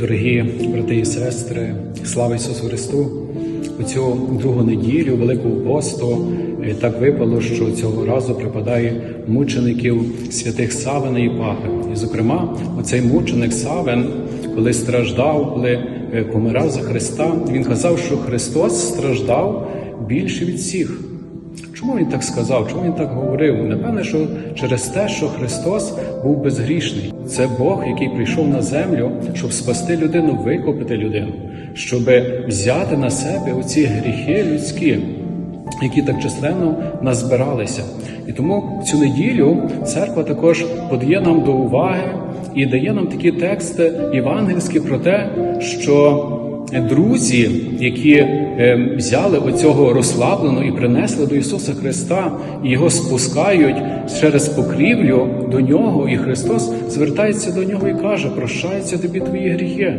Дорогі брати і сестри, слава Ісусу Христу! У цю другу неділю Великого посту е, так випало, що цього разу припадає мучеників святих Савина і Папи. І, зокрема, оцей мученик Савин, коли страждав, коли е, помирав за Христа, він казав, що Христос страждав більше від всіх. Чому він так сказав? Чому він так говорив? Напевне, що через те, що Христос був безгрішний. Це Бог, який прийшов на землю, щоб спасти людину, викупити людину, щоб взяти на себе оці гріхи людські, які так численно назбиралися. І тому цю неділю церква також подає нам до уваги і дає нам такі тексти євангельські про те, що друзі, які е, взяли оцього розслабленого і принесли до Ісуса Христа, і його спускають через покрівлю до нього, і Христос звертається до нього і каже: прощаються тобі твої гріхи.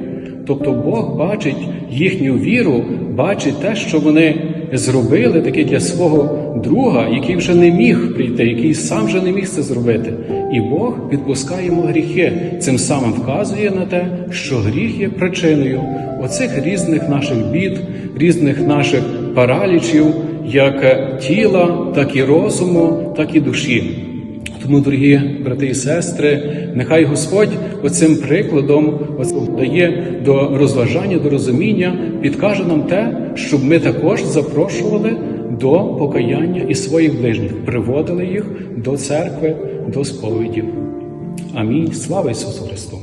Тобто Бог бачить їхню віру, бачить те, що вони зробили таке для свого друга, який вже не міг прийти, який сам вже не міг це зробити. І Бог відпускає йому гріхи, цим самим вказує на те, що гріх є причиною оцих різних наших бід, різних наших паралічів, як тіла, так і розуму, так і душі. Тому, дорогі брати і сестри, нехай Господь оцим прикладом дає до розважання, до розуміння, підкаже нам те, щоб ми також запрошували до покаяння і своїх ближніх, приводили їх до церкви, до сповіді. Амінь. Слава Ісусу Христу!